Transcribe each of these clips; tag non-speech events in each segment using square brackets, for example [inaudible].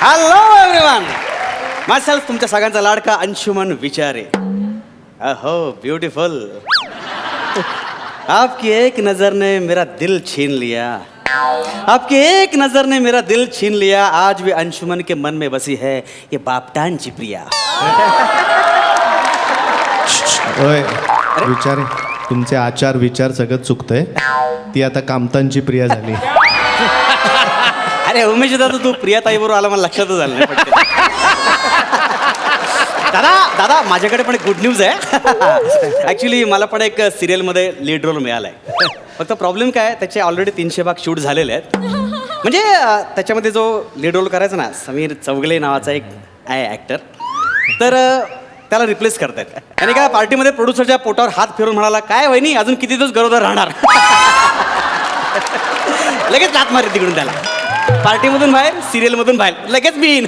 Hello everyone myself तुमच्या सगळ्यांचा लाडका अंशुमन विचारे. हो ब्युटिफुल आपकी एक नजर ने मेरा दिल छीन लिया. आपकी एक नजर ने मेरा दिल छीन लिया. आज भी अंशुमन के मन में बसी है ये बापटांची प्रिया होय विचारे तुमचे आचार विचार सगळं चुकतंय. ती आता कामतांची प्रिया झाली. अरे उमेश दादा तू प्रियाताई बरोबर आला मला लक्षातच झालं नाही पटकन. दादा दादा माझ्याकडे पण एक गुड न्यूज आहे. ॲक्च्युली मला पण एक सिरियलमध्ये लीड रोल मिळाला आहे फक्त प्रॉब्लेम काय आहे, त्याचे ऑलरेडी तीनशे भाग शूट झालेले आहेत. म्हणजे अं, त्याच्यामध्ये जो लीड रोल करायचा ना समीर चौगले नावाचा एक आहे ॲक्टर तर अं, त्याला रिप्लेस करतायत. आणि काय पार्टीमध्ये प्रोड्युसरच्या पोटावर हात फिरून म्हणाला काय वहिनी अजून किती दिवस गरोदर राहणार? [laughs] लगेच लात मारे तिकडून त्याला. पार्टीमधून बाहेर सिरियलमधून बाहेर. लगेच मी येईन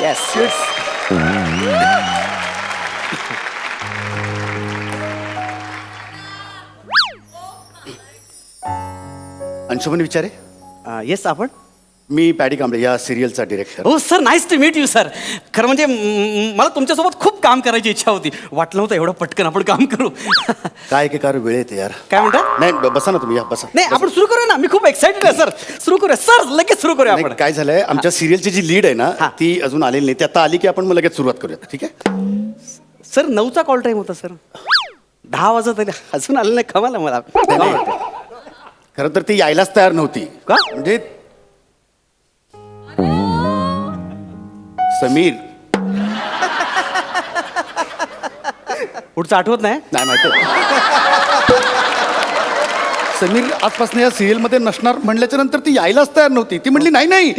येस [laughs] [laughs] अंशुमन विचारे? येस आपण. मी पॅडी कांबळे या सिरियलचा डिरेक्टर हो sir nice to meet you sir खरं म्हणजे म- मला तुमच्यासोबत खूप काम करायची इच्छा होती. वाटलं होतं एवढं पटकन आपण काम करू. काय की कार वेळ येते यार. काय म्हणता? नाही ब- बसा ना तुम्ही या बसा. नाही आपण सुरू करूया ना? मी खूप एक्साइटेड आहे सर सुरू करूया. सर लगेच सुरू करूया नाही, आपण. काय झालंय आमच्या सिरियलची जी लीड आहे ना हा. ती अजून आलेली नाही. ती आता आली की आपण मग लगेच सुरुवात करूया ठीक आहे? सर नऊचा कॉल टाईम होता सर दहा वाजत आले. अजून आलं नाही कमाला मला. खरं तर ती यायलाच तयार नव्हती. का? म्हणजे समीर. पुढचं आठवत नाही? नाही माहिती समीर आजपासून या सिरियलमध्ये नसणार म्हणल्याच्या नंतर ती यायलाच तयार नव्हती. ती म्हणली नाही नाही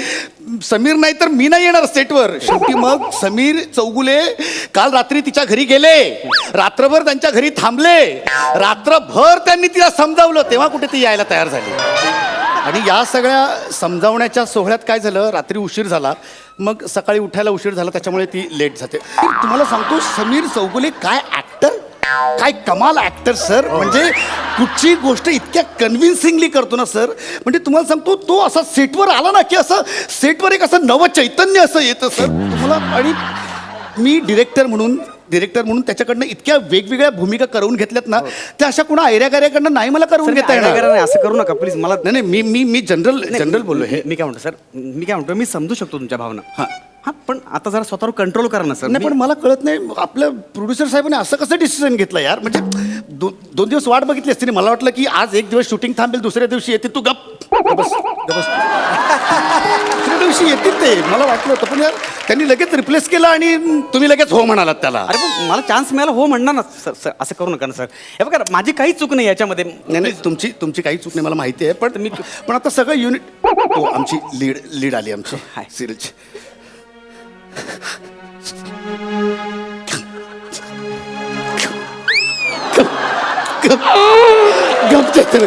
समीर नाही तर मी नाही येणार सेटवर. शेवटी मग समीर चौगुले काल रात्री तिच्या घरी गेले. रात्रभर त्यांच्या घरी थांबले. रात्रभर त्यांनी तिला समजावलं तेव्हा कुठे ती यायला तयार झाली. आणि या सगळ्या समजावण्याच्या सोहळ्यात काय झालं? रात्री उशीर झाला. मग सकाळी उठायला उशीर झाला त्याच्यामुळे ती लेट जाते. तुम्हाला सांगतो समीर चौगुले काय ऍक्टर काय कमाल ऍक्टर सर म्हणजे कुठची गोष्ट इतक्या कन्व्हिन्सिंगली करतो ना सर म्हणजे तुम्हाला सांगतो तो असा सेटवर आला ना की असं सेटवर एक असं नवं चैतन्य असं येतं सर तुम्हाला आणि मी डिरेक्टर म्हणून डिरेक्टर म्हणून त्याच्याकडनं इतक्या वेगवेगळ्या भूमिका करून घेतल्यात ना त्या अशा कोणा ऐऱ्यागाऱ्याकडनं नाही मला करून घेता येणार? नाही, असं करू नका प्लीज मला नाही नाही मी मी मी जनरल जनरल बोललो हे मी मी काय म्हणतो सर मी काय म्हणतो मी समजू शकतो तुमच्या भावना. हां. हा पण आता जरा स्वतःवर कंट्रोल करा ना सर. नाही पण मला कळत नाही आपल्या प्रोड्युसर साहेबांनी असं कसं डिसिजन घेतलं यार? म्हणजे दो, दोन दिवस वाट बघितली असती मला वाटलं की आज एक दिवस शूटिंग थांबेल दुसऱ्या दिवशी येते तू गप गप बस गप बस [laughs] दुसऱ्या दिवशी येतील ते मला वाटलं होतं पण यार त्यांनी लगेच रिप्लेस केलं आणि तुम्ही लगेच हो म्हणालात त्याला. अरे पण मला चान्स मिळाला हो म्हणणार ना सर सर असं करू नका ना सर. हे बघा माझी काही चूक नाही याच्यामध्ये. नाही नाही तुमची तुमची काही चूक नाही मला माहिती आहे पण मी पण आता सगळं युनिट हो आमची लीड लीड आली आमची हाय. सिरियलची गप चैत्र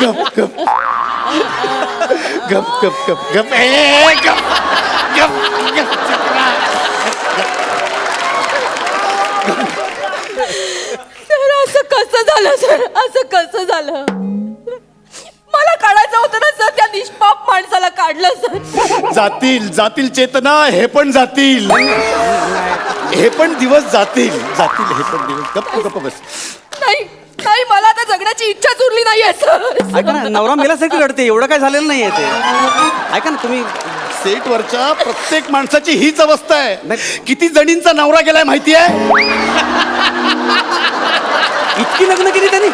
गप गप. गप गप गप गप ए, गप गप गप चक्रा. सर असं कसं झालं सर? असं कसं झालं? मला काढायचं होतं ना सर? त्या निष्पाप माणसाला काढलं सर. जातील जातील चेतना हे पण जातील. हे पण दिवस जातील. जातील हे पण दिवस. गप्प गप्प बस. जगण्याची इच्छाच उरली नाहीये सर. ऐका ना नवरा मेल्यासारखी रडते एवढं काय झालेलं नाहीये ते. ऐका ना तुम्ही सेटवरच्या प्रत्येक माणसाची हीच अवस्था आहे. नाही. किती जणींचा नवरा गेलाय माहिती आहे इतकी लग्न केली त्यांनी.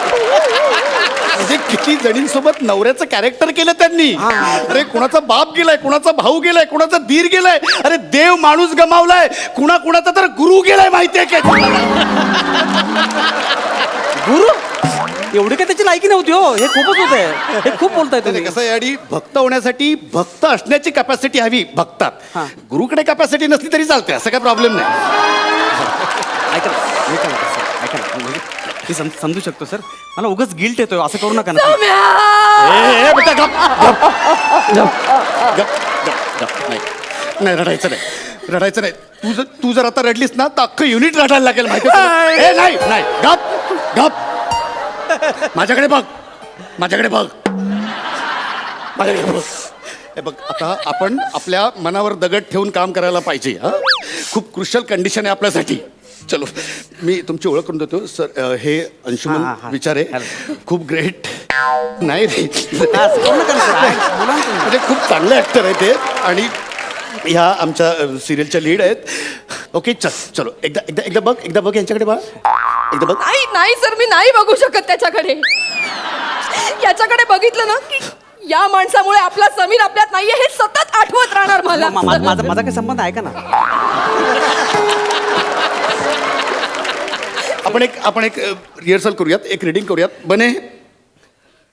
म्हणजे किती जणींसोबत नवऱ्याचं कॅरेक्टर केलं त्यांनी? अरे कुणाचा बाप गेलाय कुणाचा भाऊ गेलाय कुणाचा धीर गेलाय? अरे देव माणूस गमावलाय. कुणा कुणाचा तर गुरु गेलाय माहितीये का? गुरु? एवढी काय त्याची लायकी नव्हती हो. हे खूपच होत आहे हे खूप बोलताय तुम्ही. कसं आहे आणि भक्त होण्यासाठी भक्त असण्याची कॅपॅसिटी हवी भक्तात. हां. गुरुकडे कॅपॅसिटी नसली तरी चालते असं काय प्रॉब्लेम नाही. ऐका ना मी काय म्हणतो सर ऐका ना म्हणजे मी सम- समजू शकतो सर मला उगाच गिल्ट येतोय असं करू नका ना. सौम्या! ए, ए, बेटा गप गप गप गप गप गप नाही. नाही रडायचं नाही. रडायचं नाही. तू जर तू जर आता रडलीस ना तर अख्खं युनिट रडायला लागेल माहिती आहे तुला? ए नाही नाही. गप गप. माझ्याकडे बघ. माझ्याकडे बघ. माझ्याकडे बघ. हे बघ आता आपण आपल्या मनावर दगड ठेवून काम करायला पाहिजे हा? खूप क्रुशल कंडिशन आहे आपल्यासाठी. चलो मी तुमची ओळख करून देतो. सर हे अंशुमन हा. विचार. आहे खूप ग्रेट नाही रे. आहे. [laughs] म्हणजे खूप चांगले ॲक्टर आहेत ते. आणि ह्या आमच्या सिरियलच्या लीड आहेत. ओके चल चलो एकदा एकदा एकदा बघ एकदा बघ यांच्याकडे बघ एकदा बघ. नाही नाही सर मी नाही बघू शकत त्याच्याकडे. याच्याकडे बघितलं ना की या माणसामुळे आपला समीर आपल्यात नाहीये हे सतत आठवत राहणार मला. मा- मा- माझा माझा काही संबंध आहे का ना? आपण एक आपण एक रिहर्सल करूयात एक रिडिंग करूयात. बने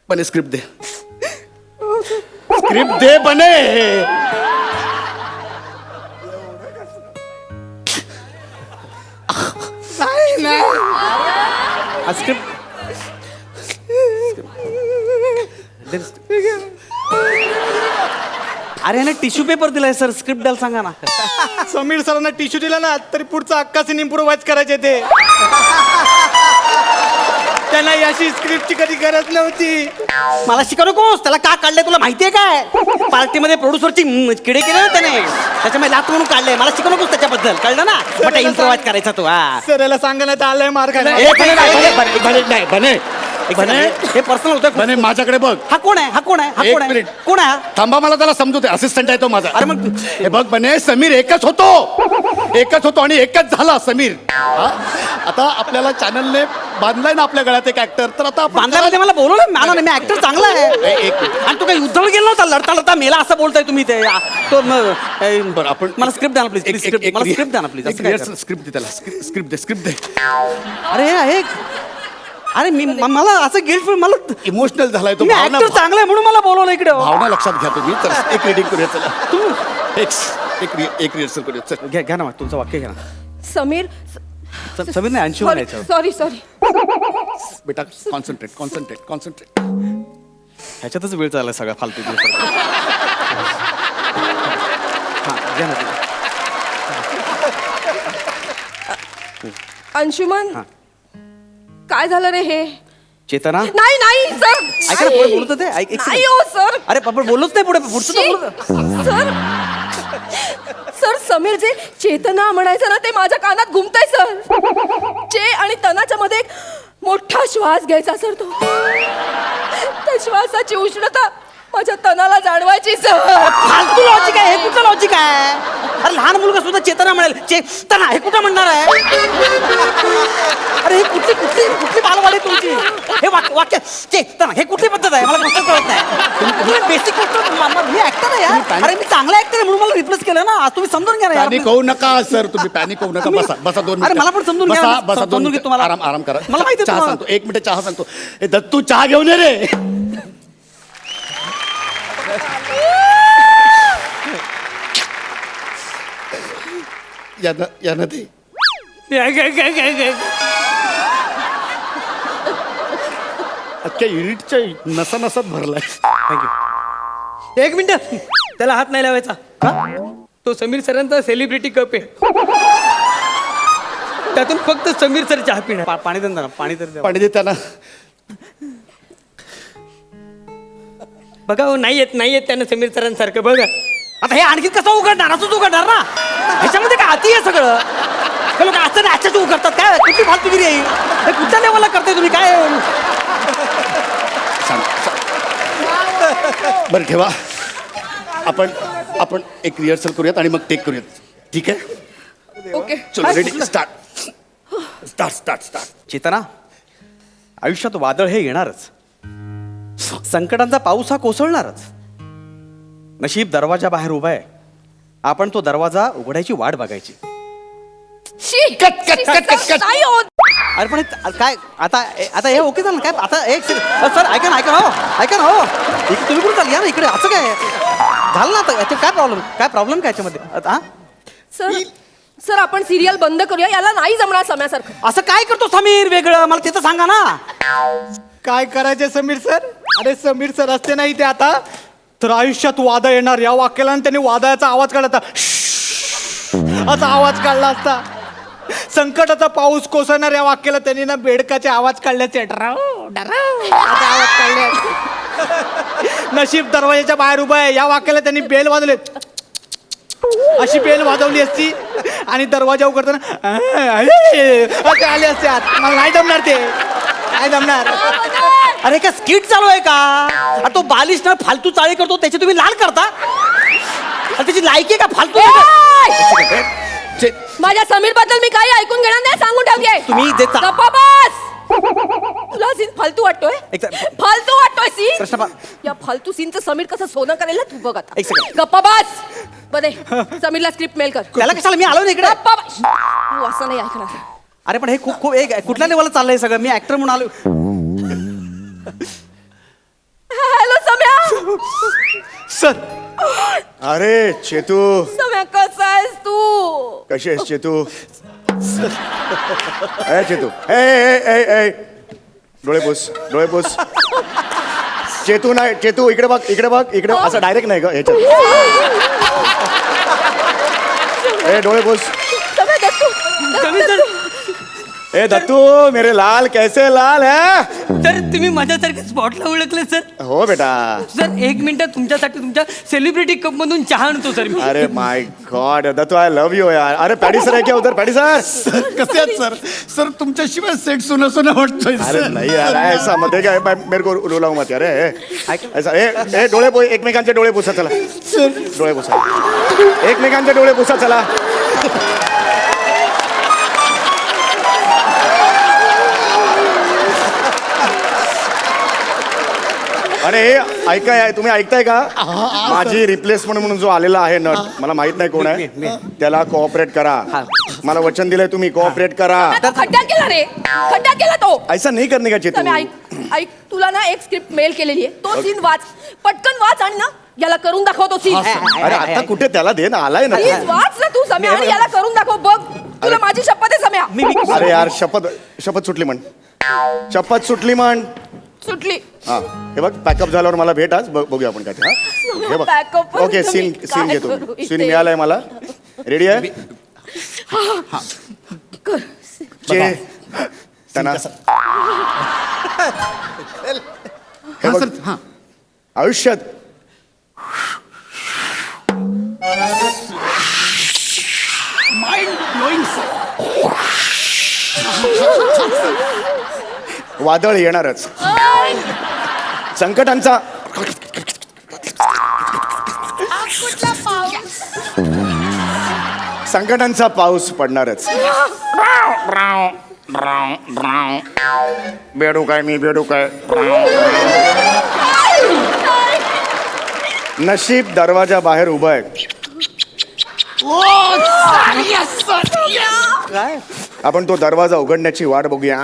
बने स्क्रिप्ट दे. स्क्रिप्ट दे बने! नाही स्क्रिप्ट अरे याने टिश्यू पेपर दिलाय सर. स्क्रिप्ट द्यायला सांगा ना. समीर सरांना टिश्यू दिला ना तरी पुढचा अक्का सीन इम्प्रोवाइज करायचे ते. त्यांना याची स्क्रिप्टची कधी गरज नव्हती मला शिकवू नकोस त्याला का काढलंय तुला माहितीये काय पार्टीमध्ये प्रोड्युसरची किडे केले ना त्याने त्याच्यामुळे लात म्हणून काढलंय मला शिकवू नकोस त्याच्याबद्दल कळलं ना बट इम्प्रोवाइज करायचा तू हा सर याला सांगण्यात आलंय मार खायला. ए, बने, बने, बने, बने, नाही, बने बने. हे पर्सनल होतं. बने माझ्याकडे बघ. हा कोण आहे? हा कोण आहे? हा एक कोण आहे? मिनिट. कोण आहे हा? थांबा मला त्याला समजू दे. असिस्टंट आहे तो माझा. अरे मग हे बघ बने समीर एकच होतो. एकच होतो आणि एकच झाला समीर. हा? आता आपल्याला चॅनलने बांधलाय ना आपल्या गळ्यात एक ऍक्टर तर आता आपण बांधल्यामध्ये मला बोलवलं मला नाही मी ऍक्टर चांगला ए, आहे एक मिनिट. आणि तू काही युद्धावर गेला नव्हता लढता लढता मेला असं बोलताय तुम्ही ते. आ, तो म- ए, बरं आपण मला स्क्रिप्ट द्या ना प्लीज एक- एक- स्क्रिप्ट एक मला स्क्रिप्ट द्या ना प्लीज एक असं काय rehearsal script दे त्याला. स्क्रिप्ट दे स्क्रिप्ट दे? अरे हे अरे मी म- मला असं गिल्ट मला इमोशनल झालाय तो मी भावना ऍक्टर चांगला आहे म्हणून मला बोलवलं इकडे. भावना लक्षात घ्या तुम्ही. तर [laughs] एक रिडिंग करूया चला. एक एक एक रिहर्सल करूया. चल. घ्या घ्या ना तुमचं वाक्य घ्या ना. समीर स- समीर नाही अंशुमन आहे याच्यावर. सॉरी. सॉरी बेटा कॉन्सन्ट्रेट कॉन्सन्ट्रेट कॉन्सन्ट्रेट ह्याच्यातच वेळ चालला सगळा फालतू हा घ्या ना. तुम्ही. अंशुमन काय झालं रे हे? चेतना? नाही नाही सर. ऐका ना पुढे बोलत होते. ऐक एक नाही second. हो सर. अरे आपण बोललोच नाही पुढे. पुढचं तर सर. सर समीर जे चेतना म्हणायचं ना ते माझ्या कानात घुमतंय सर. चे आणि तनाच्या मध्ये एक मोठा श्वास घ्यायचा सर तो. त्या श्वासाची उष्णता माझ्या तनाला जाणवायची सर. फालतू लॉजिक आहे. हे कुठं लॉजिक आहे? अरे लहान मुलगा सुद्धा चेतना म्हणेल चेतना हे कुठं म्हणणार आहे? अरे हे कुठली कुठली कुठली बालवाडी तुमची? हे वाक्य वाक्य चेतना हे कुठली पद्धत आहे? मला गोष्ट कळत नाही. बेसिक गोष्ट म- ऍक्टर आहे यार. अरे मी चांगला ऍक्टर आहे म्हणून मला रिप्लेस केलं ना. आज तुम्ही समजून घ्या ना यार. पॅनिक होऊ नका सर तुम्ही पॅनिक होऊ नका. बसा बसा दोन अरे मिनिटं. मला पण समजून घ्या बसा दोन समजून. घेतो मला. आराम आराम करा. मला माहिती आहे चहा तुम्हाला. सांगतो. एक मिनिट चहा सांगतो. ए दत्तू चहा घेऊन ये रे. यानं यानं ते. अख्ख्या युनिटच्या नसा नसात भरलाय थँक्यू एक मिनिट. त्याला हात नाही लावायचा. तो समीर सरांचा सेलिब्रिटी कप आहे. त्यातून फक्त समीर सर चहा पिणार. पा- पाणी देणार पाणी तरी द्या. पाणी दे त्यांना बघा हो नाही येत नाही येत त्यानं समीर सरांसारखं. बघा. आता हे आणखी कसं उघडणार? असंच उघडणार ना? ह्याच्यामध्ये काय अति आहे सगळं? हे लोक असं आजच्याच उघडतात काय? कुठली फालतूगिरी आहे हे? कुठल्या लेवलला करताय तुम्ही? काय? सांग सांग. बरं ठेवा. आपण आपण एक रिहर्सल करूयात आणि मग टेक करूयात. ठीक आहे? ओके चलो ready start start start start Chetana आयुष्यात वादळ हे येणारच. संकटांचा पाऊस हा कोसळणारच. नशीब दरवाजा बाहेर उभा आहे. आपण तो दरवाजा उघडायची वाट बघायची. शी कट, कट, शी, कट, कट, सर, कट. नाही होत अरे पण हे काय आता आता हे ओके झालं काय आता एक सेकंड सर ऐका ना ऐका ना हो. ऐका ना हो. इकडे तुम्ही कुठे चालली? या ना इकडे. असं काय? झालं ना आता? याच्यात काय प्रॉब्लेम काय प्रॉब्लेम काय याच्यामध्ये? आता, हा सर सर आपण सिरियल बंद करूया. याला नाही जमणार सम्यासारखं. असं काय करतो समीर वेगळं? मला ते तर सांगा ना. काय करायचे समीर सर? अरे समीर सर असते नाही ते आता. तर आयुष्यात वादा येणार. या वाक्याला त्यांनी वादाचा आवाज काढला असता असा आवाज काढला असता. संकटाचा पाऊस कोसळणार या वाक्याला त्यांनी ना बेडकाचे आवाज काढल्याचे डराव डराव आवाज काढले नशीब दरवाजाच्या बाहेर उभा आहे. या वाक्याला त्यांनी बेल वाजवले. अशी बेल वाजवली असती. आणि दरवाजा उघडताना आले असते. आत मला नाही जमणार ते. नाही जमणार. अरे का स्किट चालू आहे का? अरे तो बालिश ना फालतू चाळी करतो त्याची तुम्ही लाल करता? अरे त्याची लायकी आहे का फालतू! चे- माझ्या समीरबद्दल मी काही ऐकून घेणार नाही सांगून ठेवते. तुम्ही जे चा- गप्पा बस! तुला सीन फालतू वाटतोय? एक. फालतू वाटतोय सीन? कृष्णा पा- या फालतू सीनचं समीर कसं सोनं करेल ना? तू बघ आता. एक. गप्पा बस! बरे समीरला स्क्रिप्ट मेल कर. त्याला कशाला? मी आलो ना इकडे. गप्पा बस! तू असं नाही ऐकणार. अरे पण हे खूप खूप एक कुठल्या लेवलला चाललंय सगळं? मी ऍक्टर म्हणून आलो. हॅलो सम्या! सर! अरे चेतू! सम्या कसा आहेस तू? कशी आहेस चेतू? ए चेतू! ए ए ए ए डोळे पुस डोळे पुस. चेतू नाही चेतू इकडे बघ इकडे बघ इकडे असं डायरेक्ट नाही ग ह्याच्यात ए डोळे पुस. सम्या दत्तू दत्तू. ए दत्तू मेरे लाल कैसे लाल है? सर तुम्ही माझ्यासारखे स्पॉटला ओळखले सर. हो बेटा. सर एक मिनिट तुमच्यासाठी तुमच्या सेलिब्रिटी कप मधून चहा आणतो सर मी. अरे my god Dattu I love you यार. अरे पॅडी सर आहे क्या उधर पॅडी सर. कसे आहेत सर? सर तुमच्याशिवाय सेट सुना सुना वाटतोय अरे सर. नहीं यार ऐसा मत है क्या मैं- मेरे को रुलाऊ मत यार ए, ऐसा ए ए डोळे पो एकमेकांचे डोळे पुसा चला. डोळे पुसा. एकमेकांचे डोळे पुसा चला. अरे हे ऐकाय तुम्ही ऐकताय का? माझी रिप्लेसमेंट म्हणून जो आलेला आहे नट मला माहीत नाही कोण आहे. त्याला कोऑपरेट करा. मला वचन दिलंय तुम्ही कोऑपरेट करा. आता खड्डा केला रे. खड्डा केला तो. ऐसा नाही करणे का चेतू? सम्या ऐक ऐक. तुला ना एक स्क्रिप्ट मेल केलेली आहे. तो सीन वाच. पटकन वाच आणि ना याला करून दाखव तो सीन अरे आता कुठे त्याला दे ना? आलाय ना. प्लीज वाच ना तू सम्या आणि याला करून दाखव. बघ. तुला माझी शपथ आहे सम्या. मी मी अरे यार शपथ शपथ सुटली म्हण. शपथ सुटली म्हण. सुटली. हा हे बघ पॅकअप झाल्यावर मला भेट आज ब- बघूया आपण काय ते, हा? हे बघ. पण ओके तुम्ही सीन सीन घेतो करू? सीन मिळालाय मला. रेडी आहे. चे हे. हा. बघ. सर हा. आयुष्यात माइंड ब्लोईंग सर वादळ येणारच. संकटांचा संकटांचा पाऊस पडणारच. बेडू काय मी बेडू काय? नशीब दरवाजा बाहेर उभं आहे. काय? आपण तो दरवाजा उघडण्याची वाट बघूया.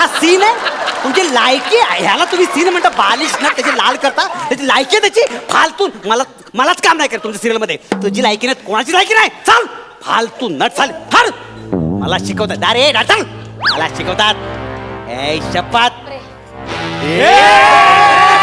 हा सीन आहे? तुमची लायकी आहे ह्याला तुम्ही सीन म्हणता बालिश ना त्याची लाल करता. त्याची लायकी आहे त्याची? फालतू मला मलाच काम नाही करत तुमच्या सिरियलमध्ये. तुझी लायकी नाही कोणाची लायकी नाही? चाल. फालतू नट चाल. फार मला शिकवतात. अरे चल. मला शिकवतात. ए शपथ. ए!